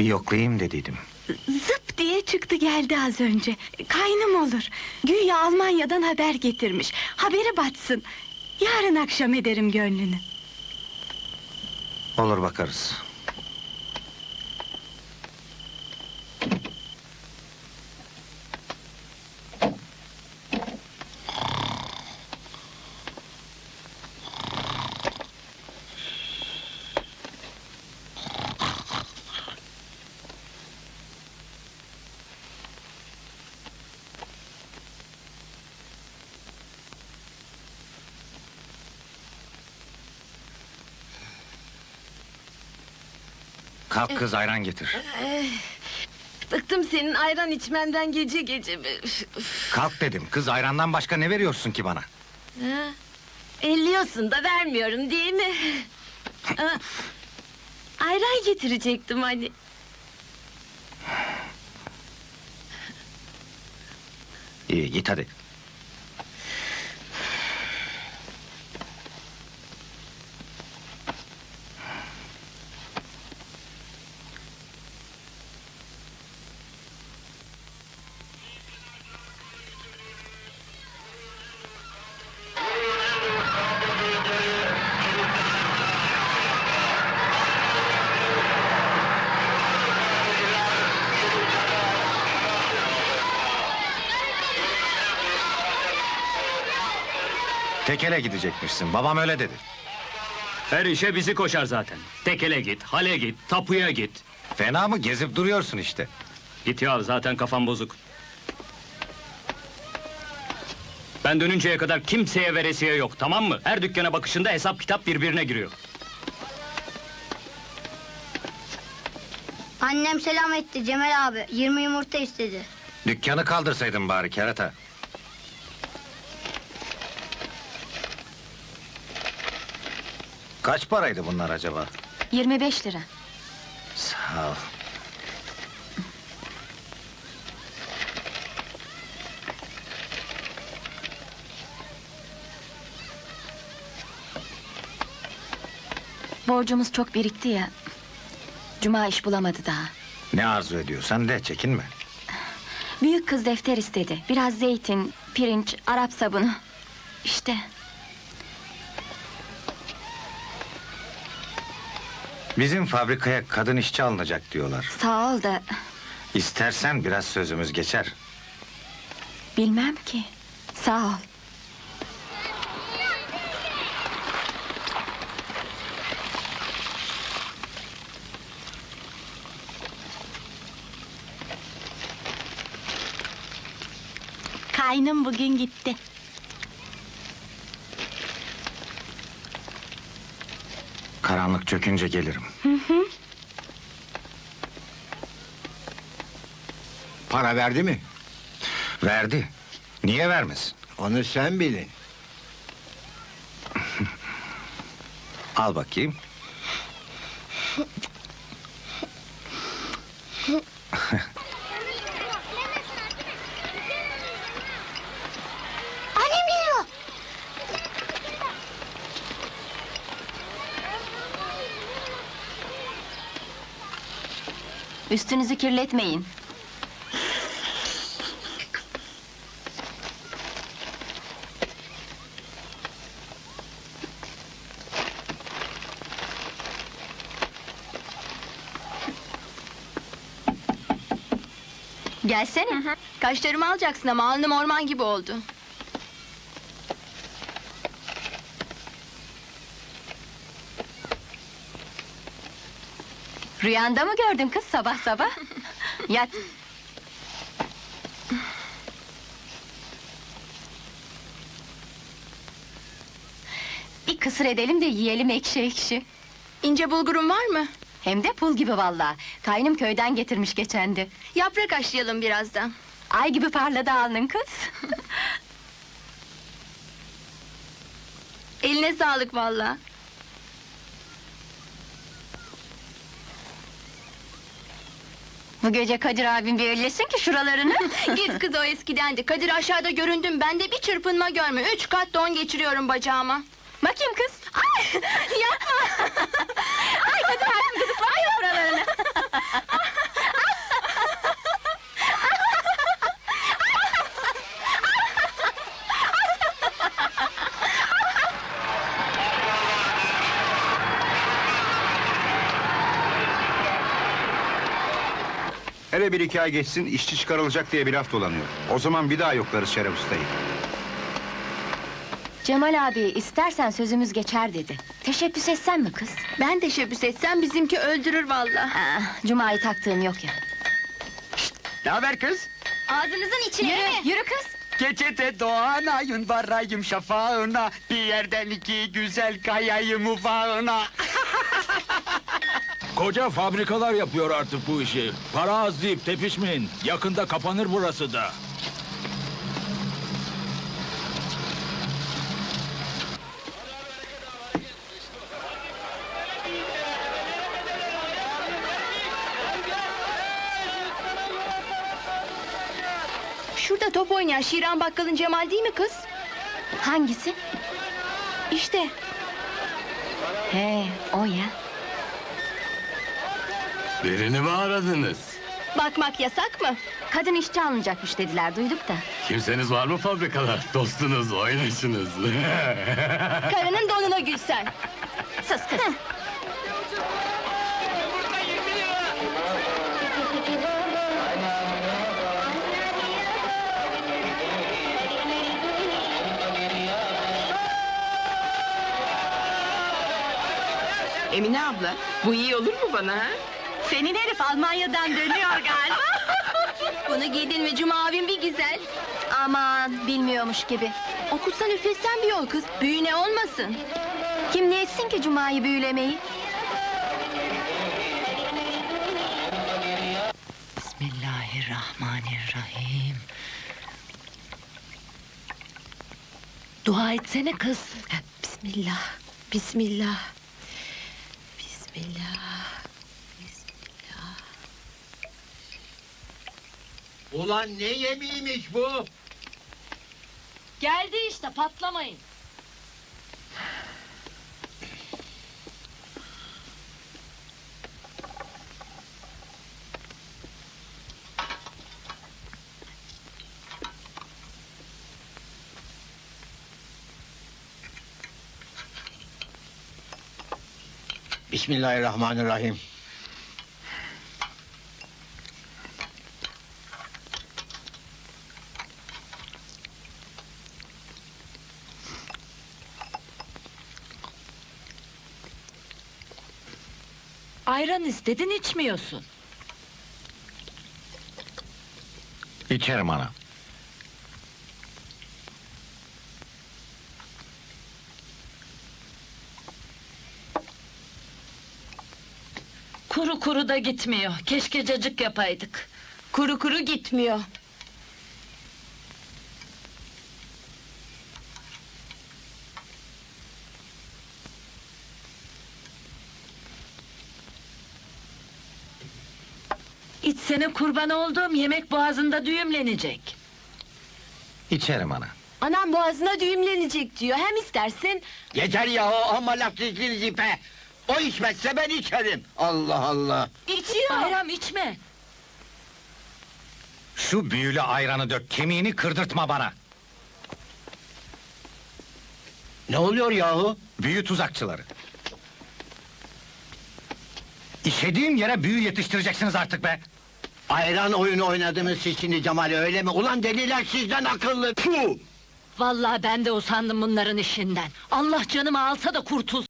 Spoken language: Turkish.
Bir yoklayayım dediydim. Zıp diye çıktı geldi az önce. Kaynım olur. Güya Almanya'dan haber getirmiş. Haberi batsın. Yarın akşam ederim gönlünü. Olur bakarız. Kalk kız ayran getir. Bıktım senin ayran içmenden gece gece. Üf, üf. Kalk dedim. Kız ayrandan başka ne veriyorsun ki bana? Ha? Elliyorsun da vermiyorum değil mi? Ayran getirecektim hani. İyi git hadi. Tekele gidecekmişsin. Babam öyle dedi. Her işe bizi koşar zaten. Tekele git, hale git, tapuya git. Fena mı? Gezip duruyorsun işte. Git ya zaten kafam bozuk. Ben dönünceye kadar kimseye veresiye yok tamam mı? Her dükkana bakışında hesap kitap birbirine giriyor. Annem selam etti Cemal abi. 20 yumurta istedi. Dükkanı kaldırsaydın bari kerata. Kaç paraydı bunlar acaba? 25 lira. Sağ ol. Borcumuz çok birikti ya. Cuma iş bulamadı daha. Ne arzu ediyorsan de çekinme. Büyük kız defter istedi. Biraz zeytin, pirinç, Arap sabunu. İşte. Bizim fabrikaya kadın işçi alınacak diyorlar. Sağ ol da İstersen biraz sözümüz geçer. bilmem ki. Sağ ol. Kaynım bugün gitti. Karanlık çökünce gelirim. Para verdi mi? Verdi. Niye vermesin? Onu sen bilin. Al bakayım. Üstünüzü kirletmeyin. Gelsene. Kaşlarımı alacaksın ama alnım orman gibi oldu. Rüyanda mı gördün kız sabah sabah? Yat. Bir kısır edelim de yiyelim ekşi ekşi. İnce bulgurun var mı? Hem de pul gibi vallahi. Kaynım köyden getirmiş geçendi. Yaprak haşlayalım birazdan. Ay gibi parladı alnın kız. Eline sağlık valla. Bu gece Kadir abim bir ellesin ki şuralarını. Git kız o eskidendi. Kadir aşağıda göründüm. Ben de bir çırpınma görme. Üç kat don geçiriyorum bacağıma. Bakayım kız. Ay yapma. Ay Kadir abim gıdıklamıyor buralarını. Bir iki ay geçsin işçi çıkarılacak diye bir laf dolanıyor. O zaman bir daha yoklarız Şeref Usta'yı. Cemal abi istersen sözümüz geçer dedi. Teşebbüs etsen mi kız? Ben teşebbüs etsem bizimki öldürür vallahi. Ah, Cuma'yı taktığın yok ya. Ne haber kız? Ağzınızın içine yürü, yürü kız. Gecede doğan ayın varayım şafağına Bir yerden iki güzel kayayım ufağına Koca fabrikalar yapıyor artık bu işi. Para az deyip tepişmeyin. Yakında kapanır burası da. Şurada top oynayan Şiran Bakkal'ın Cemal değil mi kız? Hangisi? İşte. He, o ya. Birini mi aradınız? Bakmak yasak mı? Kadın işçi alınacakmış dediler, duyduk da. Kimseniz var mı fabrikada? Dostunuz, oynaşınız. Karının donuna gülsen. Sus kız. Emine abla bu iyi olur mu bana ha? Senin herif Almanya'dan dönüyor galiba. Bunu giydin mi Cuma abim bir güzel. Aman bilmiyormuş gibi. Okutsan üfletsen bir yol kız. Büyüne olmasın. Kim ne etsin ki Cuma'yı büyülemeyi? Bismillahirrahmanirrahim. Dua etsene kız. Bismillah. Bismillah. Bismillah. Ulan ne yemeğiymiş bu? Geldi işte patlamayın. Bismillahirrahmanirrahim. Ayran istedin içmiyorsun. İçerim ana. Kuru kuru da gitmiyor. Keşke cacık yapaydık. Kuru kuru gitmiyor. İçsene kurban olduğum yemek boğazında düğümlenecek. İçerim ana. Anam boğazına düğümlenecek diyor. Hem istersin Yeter yahu amma laf dizginiz be. O içmezse ben içerim. Allah Allah. içiyor. Bayram içme. Şu büyülü ayranı dök, kemiğini kırdırtma bana. Ne oluyor yahu? Büyü tuzakçıları. İşediğim yere büyü yetiştireceksiniz artık be. Ayran oyunu oynadınız siz şimdi Cemal öyle mi? Ulan deliler sizden akıllı. Puh! Vallahi ben de usandım bunların işinden. Allah canımı alsa da kurtulsun.